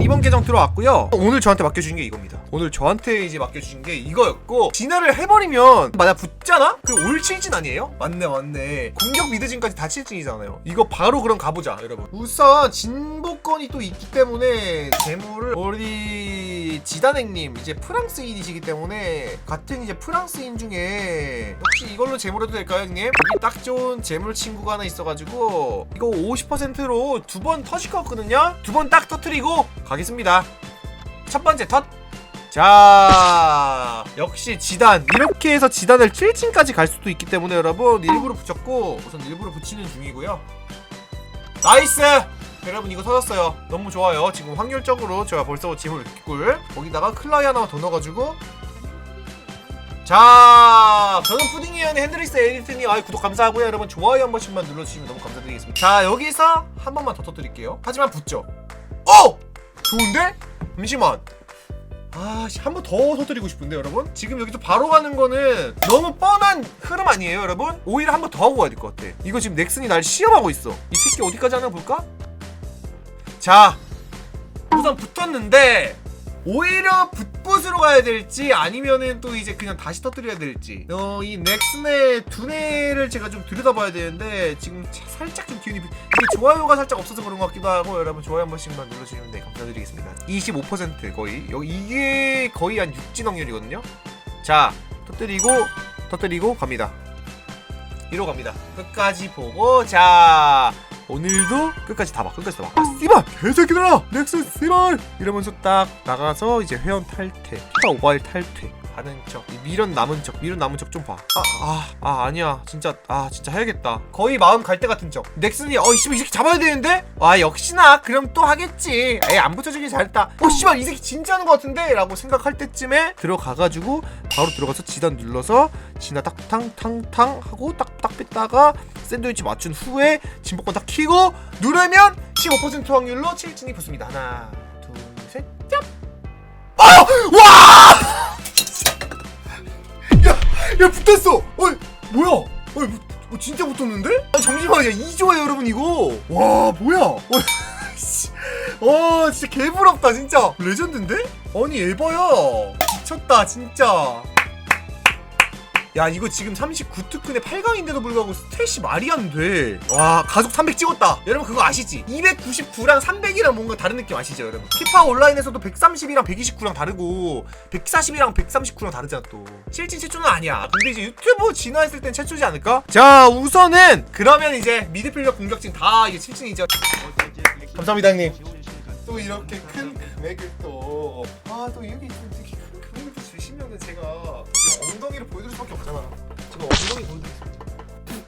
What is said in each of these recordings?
이번 계정 들어왔고요 오늘 저한테 맡겨주신 게 이겁니다 오늘 저한테 이제 맡겨주신 게 이거였고 진화를 해버리면 만약 붙잖아? 그럼 올 7진 아니에요? 맞네 맞네 공격 미드진까지 다 7진이잖아요 이거 바로 그럼 가보자 여러분 우선 진보권이 또 있기 때문에 재물을 우리 지단행님 이제 프랑스인이시기 때문에 같은 이제 프랑스인 중에 혹시 이걸로 재물해도 될까요 형님? 여기 딱 좋은 재물 친구가 하나 있어가지고 이거 50%로 두 번 터질 것 같거든요? 두 번 딱 터트리고 가겠습니다. 첫 번째 터자 역시 지단. 이렇게 해서 지단을 7층까지 갈 수도 있기 때문에 여러분 일부러 붙였고 우선 일부러 붙이는 중이고요. 나이스! 여러분 이거 터졌어요. 너무 좋아요. 지금 확률적으로 제가 벌써 짐을 꿀. 거기다가 클라이 하나 더 넣어가지고. 자 저는 푸딩이연의 핸드리스 에디트님 아 구독 감사하고요. 여러분 좋아요 한 번씩만 눌러주시면 너무 감사드리겠습니다. 자 여기서 한 번만 더 터뜨릴게요. 하지만 붙죠. 어! 좋은데? 잠시만. 아씨 한번더 터뜨리고 싶은데 여러분? 지금 여기서 바로 가는 거는 너무 뻔한 흐름 아니에요 여러분? 오히려 한 번 더 하고 가야 될 것 같아. 이거 지금 넥슨이 날 시험하고 있어. 이 새끼 어디까지 하나 볼까? 자 우선 붙었는데 오히려 붓붓으로 가야 될지 아니면은 또 이제 그냥 다시 터뜨려야 될지. 어 이 넥슨의 두뇌를 제가 좀 들여다봐야 되는데 지금 차- 살짝 좀 기운이 이게 좋아요가 살짝 없어서 그런 것 같기도 하고 여러분 좋아요 한 번씩만 눌러주시면 네 감사드리겠습니다. 25% 거의. 여기 이게 거의 한 육진 확률이거든요? 자 터뜨리고 터뜨리고 갑니다. 이로 갑니다. 끝까지 보고 자 오늘도 끝까지 다 봐, 끝까지 다 봐. 아, 씨발! 개새끼들아! 넥슨 씨발! 이러면서 딱 나가서 이제 회원 탈퇴, 오바일 탈퇴. 하는 척, 이 미련 남은 척, 미련 남은 척 좀 봐. 아, 아, 아, 아니야. 진짜, 아, 진짜 해야겠다. 거의 마음 갈 때 같은 척. 넥슨이, 어, 이 씨발, 이 새끼 잡아야 되는데? 아, 역시나, 그럼 또 하겠지. 에이, 안 붙여주길 잘했다. 어, 씨발, 이 새끼 진짜 하는 것 같은데? 라고 생각할 때쯤에 들어가가지고, 바로 들어가서 지단 눌러서, 지나 딱탕탕탕 하고, 딱딱 뺐다가, 샌드위치 맞춘 후에, 진복권 딱 키고, 누르면, 15% 확률로 7진이 붙습니다. 하나, 둘, 셋, 짭! 아! 와! 야, 야 붙었어. 어이, 뭐야? 어이, 뭐, 어, 진짜 붙었는데? 아, 잠시만요. 2조야 여러분 이거. 와, 뭐야? 어, 씨. 어, 진짜 개부럽다 진짜. 레전드인데? 아니 에바야. 미쳤다 진짜. 야 이거 지금 39특근의 8강인데도 불구하고 스탯이 말이 안 돼. 와 가족 300 찍었다. 여러분 그거 아시지? 299랑 300이랑 뭔가 다른 느낌 아시죠 여러분? 피파 온라인에서도 130이랑 129랑 다르고 140이랑 139랑 다르잖아 또. 실진 최초는 아니야. 근데 이제 유튜브 진화했을 땐 최초지 않을까? 자 우선은 그러면 이제 미드필더 공격진 다 이게 7진이죠. 감사합니다 형님. 또 이렇게 큰 금액을 또 아또 이렇게 좀이 주시면은 제가 엉덩이를 보여드릴 수밖에 없잖아. 제가 엉덩이 보여드리겠습니다.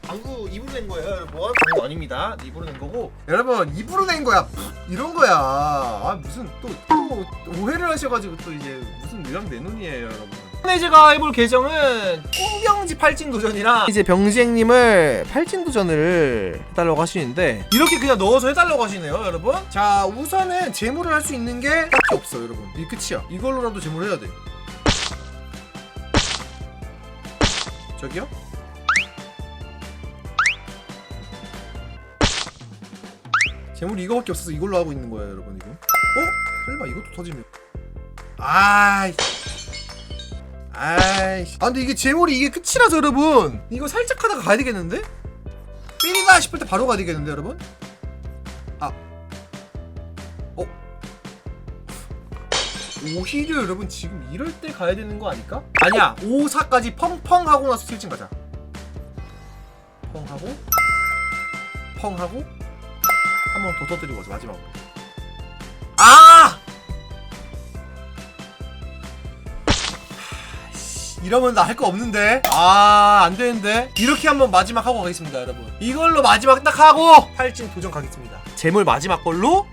방구 입으로 낸 거예요. 뭐 방구 아닙니다. 입으로 낸 거고. 여러분 입으로 낸 거야. 이런 거야. 아 무슨 또 또 오해를 하셔가지고 또 이제 무슨 유령 내 눈이에요, 여러분. 이번에 제가 해볼 계정은 꽁병지 팔진 도전이랑 이제 병지행님을 팔진 도전을 해달라고 하시는데 이렇게 그냥 넣어서 해달라고 하시네요 여러분 자 우선은 재물을 할 수 있는 게 딱히 없어 여러분 이 끝이야 이걸로라도 재물을 해야 돼 저기요? 재물이 이거밖에 없어서 이걸로 하고 있는 거야 여러분 이거 어? 설마 이것도 터지면 아이 아이씨 아 근데 이게 재물이 이게 끝이라서 여러분 이거 살짝 하다가 가야 되겠는데? 삘이다 싶을 때 바로 가야 되겠는데 여러분? 오히려 여러분 지금 이럴 때 가야 되는 거 아닐까? 아니야 5, 4까지 펑펑 하고 나서 7층 가자. 펑 하고 펑 하고 한 번 더 터뜨리고 가자 마지막으로. 아! 이러면 나 할 거 없는데? 아 안되는데? 이렇게 한번 마지막 하고 가겠습니다 여러분. 이걸로 마지막 딱 하고 팔진 도전 가겠습니다. 재물 마지막 걸로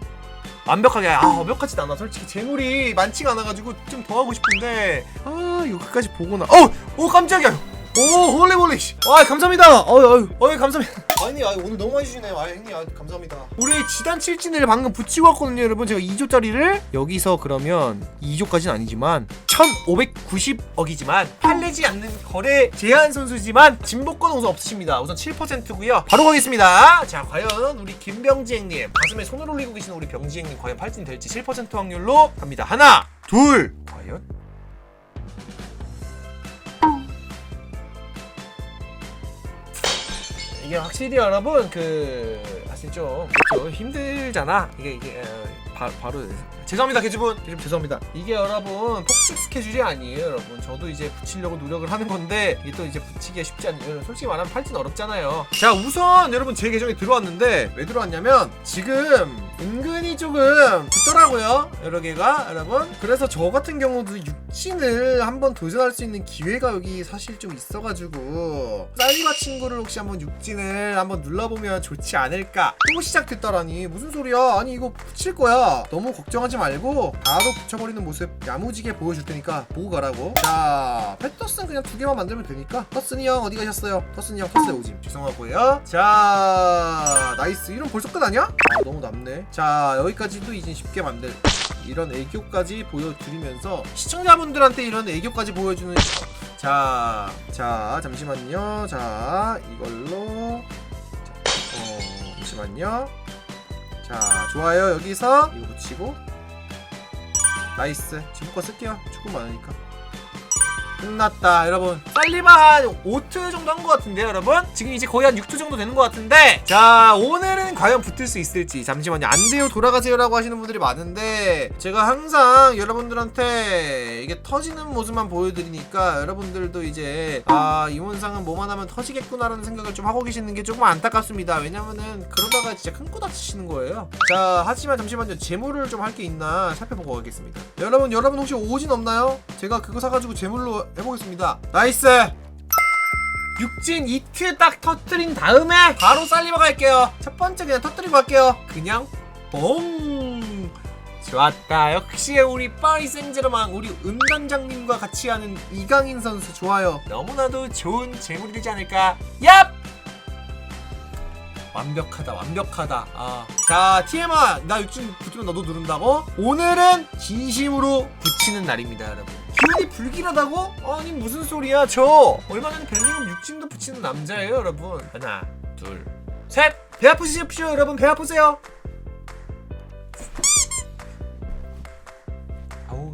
완벽하게 아 완벽하지도 않아 솔직히 재물이 많지가 않아가지고 좀 더 하고 싶은데 아 끝까지 보고 나 어! 오 깜짝이야 오 홀리몰리 씨. 아 감사합니다 어이 어이 어이 감사합니다 아 형님 아, 오늘 너무 많이 주시네요. 아 형님 아, 감사합니다. 우리 지단 칠진을 방금 붙이고 왔거든요, 여러분. 제가 2조짜리를 여기서 그러면 2조까지는 아니지만 1,590억이지만 팔리지 않는 거래 제한 선수지만 진보권 우선 없으십니다. 우선 7%고요. 바로 가겠습니다. 자, 과연 우리 김병지행님 가슴에 손을 올리고 계시는 우리 병지행님 과연 팔진 될지 7% 확률로 갑니다. 하나, 둘, 이게 확실히 여러분 그 사실 좀 그렇죠 힘들잖아. 이게 이게 어, 바, 바로 죄송합니다 개주분. 개주분 죄송합니다. 이게 여러분 폭식 스케줄이 아니에요 여러분. 저도 이제 붙이려고 노력을 하는 건데 이게 또 이제 붙이기가 쉽지 않아요 솔직히 말하면 팔진 어렵잖아요. 자 우선 여러분 제 계정에 들어왔는데 왜 들어왔냐면 지금 은근히 조금 붙더라고요 여러 개가 여러분. 그래서 저 같은 경우도 육진을 한번 도전할 수 있는 기회가 여기 사실 좀 있어가지고 쌀리바 친구를 혹시 한번 육진을 한번 눌러보면 좋지 않을까? 또 시작됐다라니 무슨 소리야? 아니 이거 붙일 거야. 너무 걱정하지 말고 바로 붙여버리는 모습 야무지게 보여줄 테니까 보고 가라고. 자 패터슨 그냥 두 개만 만들면 되니까. 터슨이 형 어디 가셨어요? 터슨이 형 터스에 오짐 죄송하고요. 자 나이스. 이런 벌써 끝 아니야? 아 너무 남네 자 여기까지도 이제 쉽게 만들 이런 애교까지 보여드리면서 시청자분들한테 이런 애교까지 보여주는 자, 자, 잠시만요. 자, 이걸로 자, 어, 잠시만요. 자, 좋아요. 여기서 이거 붙이고 나이스. 지금 거 쓸게요. 조금 많으니까. 끝났다. 여러분 살리바 한 5투 정도 한 것 같은데요 여러분? 지금 이제 거의 한 6투 정도 되는 것 같은데 자 오늘은 과연 붙을 수 있을지. 잠시만요. 안 돼요 돌아가세요 라고 하시는 분들이 많은데 제가 항상 여러분들한테 이게 터지는 모습만 보여드리니까 여러분들도 이제 아 이원상은 뭐만 하면 터지겠구나라는 생각을 좀 하고 계시는 게 조금 안타깝습니다. 왜냐면은 그러다가 진짜 큰거 다치시는 거예요. 자 하지만 잠시만요. 재물을 좀 할 게 있나 살펴보고 가겠습니다. 여러분 여러분 혹시 오진 없나요? 제가 그거 사가지고 재물로 해보겠습니다. 나이스! 육진 이트 딱 터트린 다음에 바로 살리바 갈게요. 첫 번째 그냥 터트리고 갈게요. 그냥 뻥 좋았다. 역시 우리 파리 생제르맹 우리 은단장님과 같이 하는 이강인 선수 좋아요. 너무나도 좋은 재물이 되지 않을까? 얍! 완벽하다 완벽하다. 아. 자 TM아 나 육진 붙으면 너도 누른다고? 오늘은 진심으로 붙이는 날입니다 여러분 기운이 불길하다고? 아니 무슨 소리야 저? 얼마 전에 벨링엄 육진도 붙이는 남자예요 여러분. 하나 둘셋 배 아프시십시오 여러분. 배 아프세요. 아우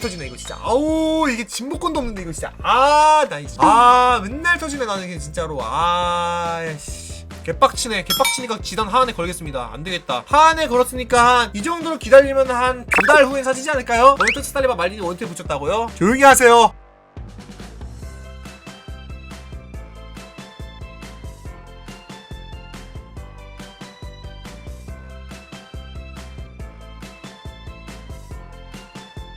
터지네 이거 진짜. 아우 이게 진복권도 없는데 이거 진짜. 아나 이제 아 맨날 터지네 나는 이게 진짜로. 아씨 개빡치네 개빡치니까 지단 하한에 걸겠습니다 안되겠다 하한에 걸었으니까 한 이 정도로 기다리면 한 두 달 후엔 사지지 않을까요? 원투 스탈리바 말리니 원투에 붙였다고요? 조용히 하세요